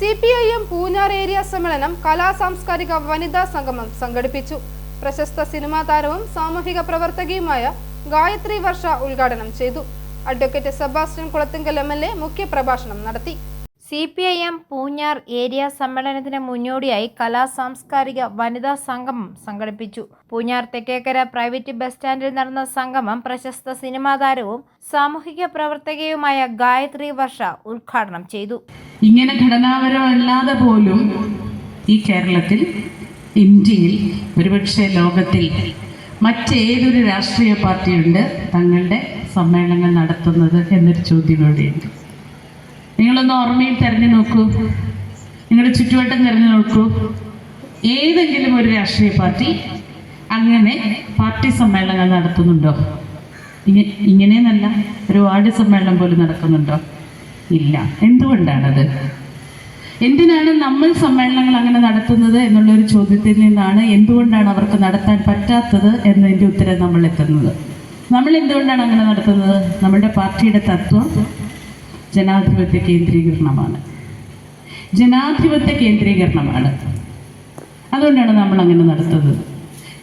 C P I M Poonjar area സമ്മേളനം കലാ സാംസ്കാരിക വനിതാ സംഗമം സംഘടിപ്പിച്ചു. പ്രശസ്ത സിനിമാ താരവും സാമൂഹിക പ്രവർത്തകയുമായ ഗായത്രി വർഷ ഉദ്ഘാടനം ചെയ്തു. Advocate Sebastian Kulathinkal M L A മുഖ്യപ്രഭാഷണം നടത്തി. C P I M Poonjar area സമ്മേളനത്തിന് മുന്നോടിയായി കലാ സാംസ്കാരിക വനിതാ സംഗമം സംഘടിപ്പിച്ചു. പൂഞ്ഞാർ തെക്കേക്കര പ്രൈവറ്റ് ബസ് സ്റ്റാൻഡിൽ നടന്ന സംഗമം പ്രശസ്ത സിനിമാ താരവും സാമൂഹിക പ്രവർത്തകയുമായ ഗായത്രി വർഷ ഉദ്ഘാടനം ചെയ്തു. ഇങ്ങനെ ഘടനാപരമല്ലാതെ പോലും ഈ കേരളത്തിൽ ഇന്ത്യയിൽ ഒരുപക്ഷെ ലോകത്തിൽ മറ്റേതൊരു രാഷ്ട്രീയ പാർട്ടിയുണ്ട് തങ്ങളുടെ സമ്മേളനങ്ങൾ നടത്തുന്നത് എന്നൊരു ചോദ്യം ഇവിടെയുണ്ട് നിങ്ങളൊന്ന് ഓർമ്മയിൽ തെരഞ്ഞു നോക്കൂ. നിങ്ങളുടെ ചുറ്റുവട്ടം തെരഞ്ഞു നോക്കൂ. ഏതെങ്കിലും ഒരു രാഷ്ട്രീയ പാർട്ടി അങ്ങനെ പാർട്ടി സമ്മേളനങ്ങൾ നടത്തുന്നുണ്ടോ? ഇങ്ങനെ ഇങ്ങനെയെന്നല്ല ഒരു വാർഡ് സമ്മേളനം പോലും നടക്കുന്നുണ്ടോ? ഇല്ല. എന്തുകൊണ്ടാണത്? എന്തിനാണ് നമ്മൾ സമ്മേളനങ്ങൾ അങ്ങനെ നടത്തുന്നത് എന്നുള്ള ഒരു ചോദ്യത്തിൽ നിന്നാണ് എന്തുകൊണ്ടാണ് അവർക്ക് നടത്താൻ പറ്റാത്തത് എന്നതിന്റെ ഉത്തരം നമ്മൾ എത്തുന്നത്. നമ്മൾ എന്തുകൊണ്ടാണ് അങ്ങനെ നടത്തുന്നത്? നമ്മുടെ പാർട്ടിയുടെ തത്വം ജനാധിപത്യ കേന്ദ്രീകരണമാണ്. ജനാധിപത്യ കേന്ദ്രീകരണമാണ്. അതുകൊണ്ടാണ് നമ്മൾ അങ്ങനെ നടത്തുന്നത്.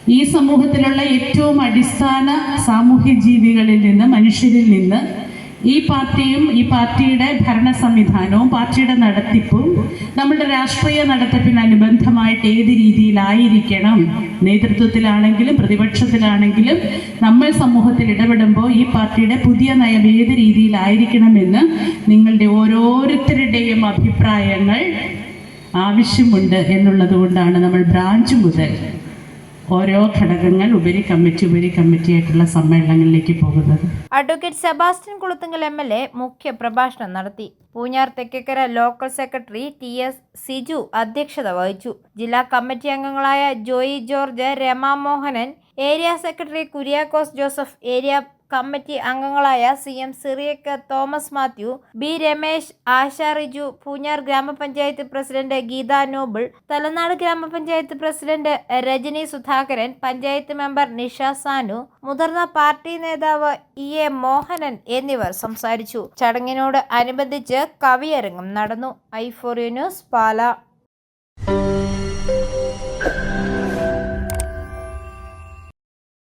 ഈ സമൂഹത്തിലുള്ള ഏറ്റവും അടിസ്ഥാന സാമൂഹ്യ ജീവികളിൽ നിന്ന് മനുഷ്യരിൽ നിന്ന് ഈ പാർട്ടിയും ഈ പാർട്ടിയുടെ ഭരണ സംവിധാനവും പാർട്ടിയുടെ നടത്തിപ്പും നമ്മുടെ രാഷ്ട്രീയ നടത്തിപ്പിനനുബന്ധമായിട്ട് ഏത് രീതിയിലായിരിക്കണം? നേതൃത്വത്തിലാണെങ്കിലും പ്രതിപക്ഷത്തിലാണെങ്കിലും നമ്മൾ സമൂഹത്തിൽ ഇടപെടുമ്പോൾ ഈ പാർട്ടിയുടെ പുതിയ നയം ഏത് രീതിയിലായിരിക്കണമെന്ന് നിങ്ങളുടെ ഓരോരുത്തരുടെയും അഭിപ്രായങ്ങൾ ആവശ്യമുണ്ട് എന്നുള്ളത് കൊണ്ടാണ് നമ്മൾ ബ്രാഞ്ച് മുതൽ ഓരോ ഘടകങ്ങൾ ഉപരി കമ്മിറ്റി ഉപരി കമ്മിറ്റി ആയിട്ടുള്ള സമ്മേളനങ്ങളിലേക്ക് പോകുന്നത്. Advocate Sebastian Kulathunkal M L A മുഖ്യ പ്രഭാഷണം നടത്തി. Poonjar Thekkekara local secretary T S Siju അധ്യക്ഷത വഹിച്ചു. ജില്ലാ കമ്മിറ്റി അംഗങ്ങളായ Joy George Rama Mohanan area secretary Kuriakose Joseph area committee അംഗങ്ങളായ C M Cyriac Thomas Mathew B Ramesh Asha Riju Poonjar ഗ്രാമപഞ്ചായത്ത് president Geetha Noble Thalanad ഗ്രാമപഞ്ചായത്ത് പ്രസിഡന്റ് രജനി സുധാകരൻ പഞ്ചായത്ത് മെമ്പർ നിഷ സാനു മുതിർന്ന party നേതാവ് E A Mohanan എന്നിവർ സംസാരിച്ചു. ചടങ്ങിനോട് അനുബന്ധിച്ച് കവിയരങ്ങും നടന്നു. I four news Pala.